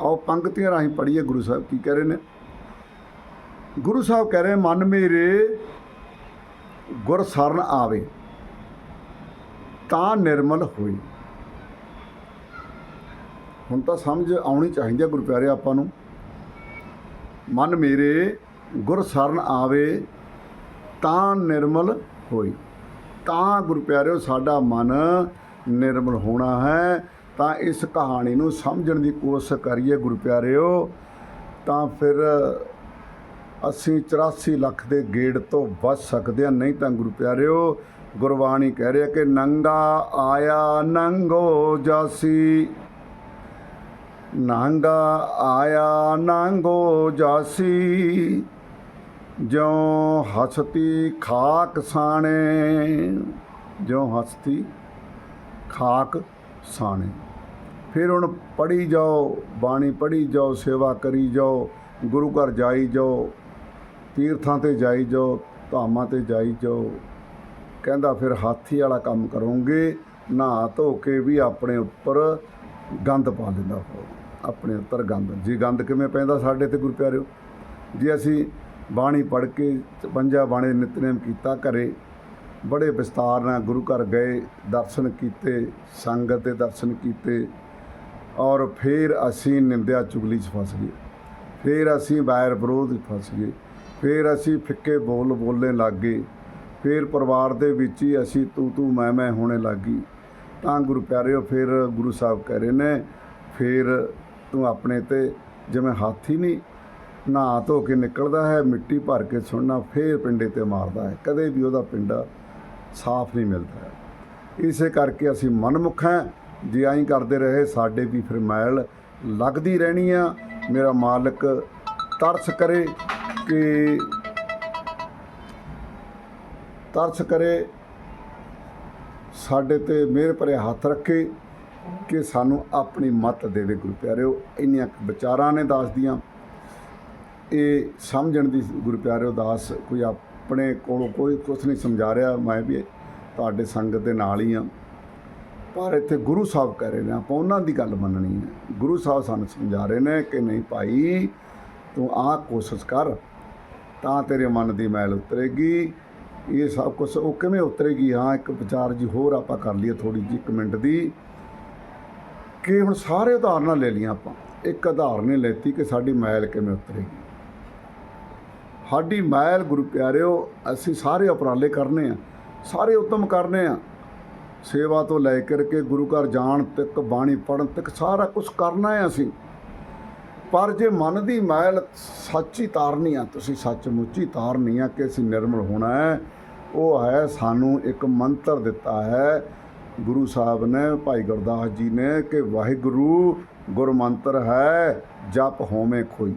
ਆਓ ਪੰਕਤੀਆਂ ਰਾਹੀਂ ਪੜ੍ਹੀਏ ਗੁਰੂ ਸਾਹਿਬ ਕੀ ਕਹਿ ਰਹੇ ਨੇ। ਗੁਰੂ ਸਾਹਿਬ ਕਹਿ ਰਹੇ, ਮਨ ਮੇਰੇ, ਗੁਰ ਸਰਨ ਆਵੇ, ਤਾਂ ਨਿਰਮਲ ਹੋਈ ਹੁਣ ਤਾਂ ਸਮਝ ਆਉਣੀ ਚਾਹੀਦੀ ਹੈ ਗੁਰੂ ਪਿਆਰੇ ਆਪਾਂ ਨੂੰ। ਮਨ ਮੇਰੇ ਗੁਰ ਸਰਨ ਆਵੇ, ਤਾਂ ਨਿਰਮਲ ਹੋਈ। ਤਾਂ ਗੁਰੂ ਪਿਆਰਿਓ, ਸਾਡਾ ਮਨ ਨਿਰਮਲ ਹੋਣਾ ਹੈ। ਤਾਂ ਇਸ ਕਹਾਣੀ ਨੂੰ ਸਮਝਣ ਦੀ ਕੋਸ਼ਿਸ਼ ਕਰੀਏ ਗੁਰੂ ਪਿਆਰਿਓ। ਤਾਂ ਫਿਰ ਅਸੀਂ 84 ਲੱਖ ਦੇ ਗੇੜ ਤੋਂ ਬਚ ਸਕਦੇ ਹਾਂ। ਨਹੀਂ ਤਾਂ ਗੁਰੂ ਪਿਆਰਿਓ, ਗੁਰਬਾਣੀ ਕਹਿ ਰਿਹਾ ਕਿ ਨੰਗਾ ਆਇਆ, ਨੰਗੋ ਜਾਸੀ। ਨਾਂਗਾ ਆਇਆ ਨਾਂਗੋ ਜਾਸੀ, ਜਿਉ ਹਸਤੀ ਖਾਕ ਸਾਣੇ, ਜਿਉ ਹਸਤੀ ਖਾਕ ਸਾਣੇ। ਫਿਰ ਹੁਣ ਪੜੀ ਜਾਓ, ਬਾਣੀ ਪੜੀ ਜਾਓ, ਸੇਵਾ ਕਰੀ ਜਾਓ, ਗੁਰੂ ਘਰ ਜਾਈ ਜਾਓ, ਤੀਰਥਾਂ ਤੇ ਜਾਈ ਜਾਓ, ਧਾਮਾਂ ਤੇ ਜਾਈ ਜਾਓ, ਕਹਿੰਦਾ ਫਿਰ ਹਾਥੀ ਵਾਲਾ ਕੰਮ ਕਰੋਗੇ, ਨਹਾ ਧੋ ਕੇ ਵੀ ਆਪਣੇ ਉੱਪਰ ਗੰਦ ਪਾ ਦਿੰਦਾ ਹੋ ਆਪਣੇ ਉੱਤਰ ਗੰਦ। ਜੀ, ਗੰਦ ਕਿਵੇਂ ਪੈਂਦਾ ਸਾਡੇ ਤੇ ਗੁਰੂ ਪਿਆਰਿਓ? ਜੇ ਅਸੀਂ ਬਾਣੀ ਪੜ੍ਹ ਕੇ ਪੰਜਾ ਬਾਣੇ ਨਿਤਨੇਮ ਕੀਤਾ ਘਰੇ, ਬੜੇ ਵਿਸਤਾਰ ਨਾਲ ਗੁਰੂ ਘਰ ਗਏ, ਦਰਸ਼ਨ ਕੀਤੇ, ਸੰਗਤ ਦੇ ਦਰਸ਼ਨ ਕੀਤੇ, ਔਰ ਫਿਰ ਅਸੀਂ ਨਿੰਦਿਆ ਚੁਗਲੀ 'ਚ ਫਸ ਗਏ। ਫਿਰ ਅਸੀਂ ਵੈਰ ਵਿਰੋਧ 'ਚ ਫਸ ਗਏ। ਫਿਰ ਅਸੀਂ ਫਿੱਕੇ ਬੋਲ ਬੋਲਣ ਲੱਗ ਗਏ। ਫਿਰ ਪਰਿਵਾਰ ਦੇ ਵਿੱਚ ਹੀ ਅਸੀਂ ਤੂੰ ਤੂੰ ਮੈਂ ਮੈਂ ਹੋਣੇ ਲੱਗ ਗਈ। ਤਾਂ ਗੁਰੂ ਪਿਆਰਿਓ, ਫਿਰ ਗੁਰੂ ਸਾਹਿਬ ਕਹਿ ਰਹੇ ਨੇ, ਫਿਰ ਤੂੰ ਆਪਣੇ ਤੇ ਜਿਵੇਂ ਹਾਥੀ ਨਹੀਂ, ਨਹਾ ਧੋ ਕੇ ਨਿਕਲਦਾ ਹੈ, ਮਿੱਟੀ ਭਰ ਕੇ ਸੁਣਨਾ ਫੇਰ ਪਿੰਡੇ ਤੇ ਮਾਰਦਾ ਹੈ। ਕਦੇ ਵੀ ਉਹਦਾ ਪਿੰਡਾ ਸਾਫ਼ ਨਹੀਂ ਮਿਲਦਾ ਇਸੇ ਕਰਕੇ ਅਸੀਂ ਮਨਮੁਖ ਹਾਂ। ਜੇ ਐਂ ਕਰਦੇ ਰਹੇ, ਸਾਡੇ ਵੀ ਫਿਰ ਮੈਲ ਲੱਗਦੀ ਰਹਿਣੀ ਆ। ਮੇਰਾ ਮਾਲਕ ਤਰਸ ਕਰੇ ਕਿ ਤਰਸ ਕਰੇ, ਸਾਡੇ ਤੇ ਮਿਹਰ ਭਰੇ ਹੱਥ ਰੱਖੇ। ਕਿ ਸਾਨੂੰ ਆਪਣੀ ਮੱਤ ਦੇਵੇ ਗੁਰੂ ਪਿਆਰਿਓ। ਇੰਨੀਆਂ ਵਿਚਾਰਾਂ ਨੇ ਦਾਸ ਦੀਆਂ। ਇਹ ਸਮਝਣ ਦੀ ਗੁਰੂ ਪਿਆਰਿਓ ਦਾਸ ਕੋਈ ਆਪਣੇ ਕੋਲੋਂ ਕੋਈ ਕੁਛ ਨਹੀਂ ਸਮਝਾ ਰਿਹਾ। ਮੈਂ ਵੀ ਤੁਹਾਡੇ ਸੰਗਤ ਦੇ ਨਾਲ ਹੀ ਆ ਪਰ ਇੱਥੇ ਗੁਰੂ ਸਾਹਿਬ ਕਹਿ ਰਹੇ ਨੇ, ਆਪਾਂ ਉਹਨਾਂ ਦੀ ਗੱਲ ਮੰਨਣੀ ਹੈ। ਗੁਰੂ ਸਾਹਿਬ ਸਾਨੂੰ ਸਮਝਾ ਰਹੇ ਨੇ ਕਿ ਨਹੀਂ ਭਾਈ, ਤੂੰ ਆਹ ਕੋਸ਼ਿਸ਼ ਕਰ, ਤਾਂ ਤੇਰੇ ਮਨ ਦੀ ਮੈਲ ਉਤਰੇਗੀ। ਇਹ ਸਭ ਕੁਝ ਉਹ ਕਿਵੇਂ ਉਤਰੇਗੀ? ਹਾਂ, ਇੱਕ ਵਿਚਾਰ ਜੀ ਹੋਰ ਆਪਾਂ ਕਰ ਲਈਏ ਥੋੜੀ ਜਿਹੀ ਇੱਕ ਮਿੰਟ ਦੀ। ਕਿ ਹੁਣ ਸਾਰੇ ਉਦਾਹਰਨਾਂ ਲੈ ਲਈਆਂ ਆਪਾਂ। ਇੱਕ ਉਦਾਹਰਨ ਹੀ ਲੈਤੀ ਕਿ ਸਾਡੀ ਮੈਲ ਕਿਵੇਂ ਉਤਰੇਗੀ। ਸਾਡੀ ਮੈਲ ਗੁਰੂ ਪਿਆਰਿਓ, ਅਸੀਂ ਸਾਰੇ ਉਪਰਾਲੇ ਕਰਨੇ ਆ, ਸਾਰੇ ਉਤਮ ਕਰਨੇ ਆ। ਸੇਵਾ ਤੋਂ ਲੈ ਕਰਕੇ ਗੁਰੂ ਘਰ ਜਾਣ ਤੱਕ, ਬਾਣੀ ਪੜਨ ਤੱਕ ਸਾਰਾ ਕੁਝ ਕਰਨਾ ਹੈ ਅਸੀਂ। ਪਰ ਜੇ ਮਨ ਦੀ ਮੈਲ ਸੱਚੀ ਤਾਰਨੀ ਆ, ਤੁਸੀਂ ਸੱਚਮੁੱਚ ਹੀ ਤਾਰਨੀ ਆ ਕਿ ਅਸੀਂ ਨਿਰਮਲ ਹੋਣਾ ਹੈ, ਉਹ ਹੈ ਸਾਨੂੰ ਇੱਕ ਮੰਤਰ ਦਿੱਤਾ ਹੈ ਗੁਰੂ ਸਾਹਿਬ ਨੇ, ਭਾਈ ਗੁਰਦਾਸ ਜੀ ਨੇ ਕਿ ਵਾਹਿਗੁਰੂ ਗੁਰਮੰਤਰ ਹੈ, ਜਪ ਹੋਵੇਂ ਖੋਈ।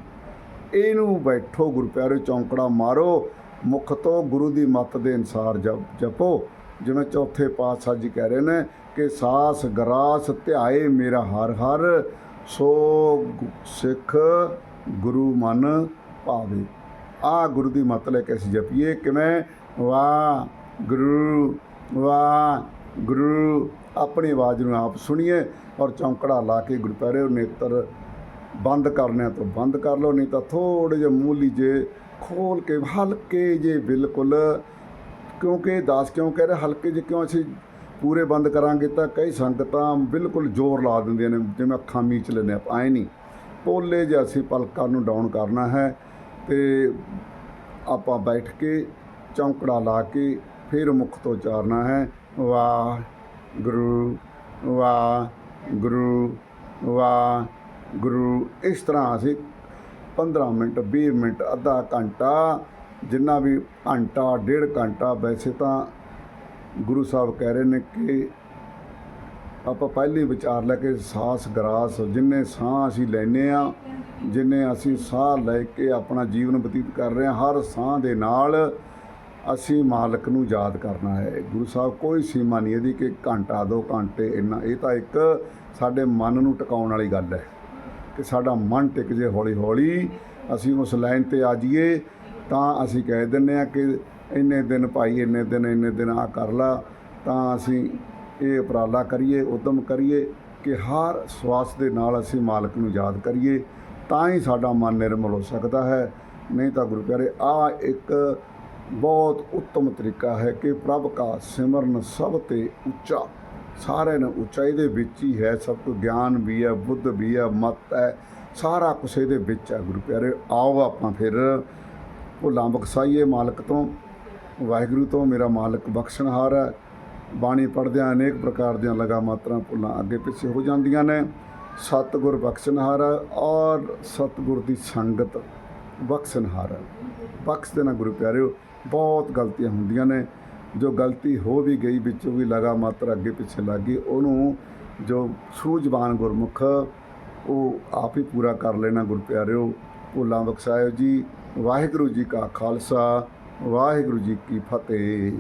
ਇਹਨੂੰ ਬੈਠੋ ਗੁਰਪਿਆਰੇ ਚੌਂਕੜਾ ਮਾਰੋ, ਮੁਖ ਤੋਂ ਗੁਰੂ ਦੀ ਮੱਤ ਦੇ ਅਨਸਾਰ ਜਪ, ਜਪੋ। ਜਿਵੇਂ ਚੌਥੇ ਪਾਤਸ਼ਾਹ ਜੀ ਕਹਿ ਰਹੇ ਨੇ ਕਿ ਸਾਸ ਗਰਾਸ ਧਿਆਏ ਮੇਰਾ ਹਰ ਹਰ, ਸੋ ਸਿੱਖ ਗੁਰੂ ਮਨ ਭਾਵੇ। ਆ ਗੁਰੂ ਦੀ ਮੱਤ ਲੈ ਕੇ ਅਸੀਂ ਜਪੀਏ, ਕਿਵੇਂ? ਵਾਹ ਗੁਰੂ, ਵਾਹ ਗੁਰੂ ਆਪਣੀ ਆਵਾਜ਼ ਨੂੰ ਆਪ ਸੁਣੀਏ ਔਰ ਚੌਂਕੜਾ ਲਾ ਕੇ ਗੁਰੂ ਪਿਆਰੇ ਨੇਤਰ ਬੰਦ ਕਰਨਿਆਂ ਤੋਂ ਬੰਦ ਕਰ ਲਓ, ਨਹੀਂ ਤਾਂ ਥੋੜੇ ਜਿਹਾ ਮੂਲੀ ਜੇ ਖੋਲ ਕੇ ਹਲਕੇ ਜੇ ਬਿਲਕੁਲ, ਕਿਉਂਕਿ ਦਾਸ ਕਿਉਂ ਕਹਿ ਰਹੇ, ਹਲਕੇ ਜੇ ਕਿਉਂ ਅਸੀਂ ਪੂਰੇ ਬੰਦ ਕਰਾਂਗੇ ਤਾਂ ਕਈ ਸੰਗਤਾਂ ਬਿਲਕੁਲ ਜ਼ੋਰ ਲਾ ਦਿੰਦੀਆਂ ਨੇ, ਜਿਵੇਂ ਅੱਖਾਂ ਮੀਚ ਲੈਂਦੇ ਆ ਐ ਨਹੀਂ। ਪੋਲੇ ਜਿਹਾ ਅਸੀਂ ਪਲਕਾਂ ਨੂੰ ਡਾਊਨ ਕਰਨਾ ਹੈ ਤੇ ਆਪਾਂ ਬੈਠ ਕੇ ਚੌਂਕੜਾ ਲਾ ਕੇ ਫਿਰ ਮੁਖ ਤੋਂ ਉਚਾਰਨਾ ਹੈ। ਵਾਹ ਗੁਰੂ ਵਾਹ ਗੁਰੂ ਵਾਹ ਗੁਰੂ ਇਸ ਤਰ੍ਹਾਂ ਅਸੀਂ 15 ਮਿੰਟ 20 ਮਿੰਟ, ਅੱਧਾ ਘੰਟਾ, ਜਿੰਨਾ ਵੀ ਘੰਟਾ, ਡੇਢ ਘੰਟਾ, ਵੈਸੇ ਤਾਂ ਗੁਰੂ ਸਾਹਿਬ ਕਹਿ ਰਹੇ ਨੇ ਕਿ ਆਪਾਂ ਪਹਿਲੇ ਵਿਚਾਰ ਲੈ ਕੇ ਸਾਸ ਗਰਾਸ, ਜਿੰਨੇ ਸਾਹ ਅਸੀਂ ਲੈਨੇ ਆ ਜਿੰਨੇ ਅਸੀਂ ਸਾਹ ਲੈ ਕੇ ਆਪਣਾ ਜੀਵਨ ਬਤੀਤ ਕਰ ਰਹੇ ਹਾਂ, ਹਰ ਸਾਹ ਦੇ ਨਾਲ ਅਸੀਂ ਮਾਲਕ ਨੂੰ ਯਾਦ ਕਰਨਾ ਹੈ। ਗੁਰੂ ਸਾਹਿਬ, ਕੋਈ ਸੀਮਾ ਨਹੀਂ ਇਹਦੀ ਕਿ ਘੰਟਾ, ਦੋ ਘੰਟੇ ਇੰਨਾ। ਇਹ ਤਾਂ ਇੱਕ ਸਾਡੇ ਮਨ ਨੂੰ ਟਿਕਾਉਣ ਵਾਲੀ ਗੱਲ ਹੈ ਕਿ ਸਾਡਾ ਮਨ ਟਿਕ ਜੇ ਹੌਲੀ ਹੌਲੀ ਅਸੀਂ ਉਸ ਲਾਈਨ ਤੇ ਆ ਜਾਈਏ, ਤਾਂ ਅਸੀਂ ਕਹਿ ਦਿੰਨੇ ਆ ਕਿ ਇੰਨੇ ਦਿਨ ਭਾਈ, ਇੰਨੇ ਦਿਨ ਇੰਨੇ ਦਿਨ ਆ ਕਰ ਲਾ, ਤਾਂ ਅਸੀਂ ਇਹ ਉਪਰਾਲਾ ਕਰੀਏ, ਉਦਮ ਕਰੀਏ ਕਿ ਹਰ ਸਵਾਸ ਦੇ ਨਾਲ ਅਸੀਂ ਮਾਲਕ ਨੂੰ ਯਾਦ ਕਰੀਏ, ਤਾਂ ਹੀ ਸਾਡਾ ਮਨ ਨਿਰਮਲ ਹੋ ਸਕਦਾ ਹੈ। ਨਹੀਂ ਤਾਂ ਗੁਰੂ ਪਿਆਰੇ ਆ ਇੱਕ ਬਹੁਤ ਉੱਤਮ ਤਰੀਕਾ ਹੈ ਕਿ ਪ੍ਰਭ ਕਾ ਸਿਮਰਨ ਸਭ ਤੇ ਉੱਚਾ। ਸਾਰਿਆਂ ਨੂੰ ਉਚਾਈ ਦੇ ਵਿੱਚ ਹੀ ਹੈ, ਸਭ ਕੁਝ ਗਿਆਨ ਵੀ ਹੈ, ਬੁੱਧ ਵੀ ਹੈ, ਮਤ ਹੈ, ਸਾਰਾ ਕੁਛ ਇਹਦੇ ਵਿੱਚ ਹੈ ਗੁਰੂ ਪਿਆਰੇ। ਆਓ ਆਪਾਂ ਫਿਰ ਭੁੱਲਾਂ ਬਖਸਾਈਏ ਮਾਲਕ ਤੋਂ, ਵਾਹਿਗੁਰੂ ਤੋਂ ਮੇਰਾ ਮਾਲਕ ਬਖਸ਼ਣਹਾਰ ਹੈ। ਬਾਣੀ ਪੜ੍ਹਦਿਆਂ ਅਨੇਕ ਪ੍ਰਕਾਰ ਦੀਆਂ ਲਗਾ ਮਾਤਰਾ ਭੁੱਲਾਂ ਅੱਗੇ ਪਿੱਛੇ ਹੋ ਜਾਂਦੀਆਂ ਨੇ। ਸਤਿਗੁਰ ਬਖਸ਼ਣਹਾਰ ਹੈ ਔਰ ਸਤਿਗੁਰ ਦੀ ਸੰਗਤ ਬਖਸ਼ਣਹਾਰ ਹੈ। ਬਖਸ਼ ਦੇਣਾ ਗੁਰੂ ਪਿਆਰਿਓ ਬਹੁਤ ਗਲਤੀਆਂ ਹੁੰਦੀਆਂ ਨੇ। ਜੋ ਗਲਤੀ ਹੋ ਵੀ ਗਈ, ਵਿੱਚੋਂ ਵੀ ਲਗਾ ਮਾਤਰ ਅੱਗੇ ਪਿੱਛੇ ਲੱਗ ਗਈ, ਉਹਨੂੰ ਜੋ ਸੂਝਵਾਨ ਗੁਰਮੁਖ, ਉਹ ਆਪ ਹੀ ਪੂਰਾ ਕਰ ਲੈਣਾ ਗੁਰਪਿਆਰਿਓ। ਭੁੱਲਾਂ ਬਖਸ਼ਾਇਓ ਜੀ, ਵਾਹਿਗੁਰੂ ਜੀ ਕਾ ਖਾਲਸਾ, ਵਾਹਿਗੁਰੂ ਜੀ ਕੀ ਫਤਿਹ।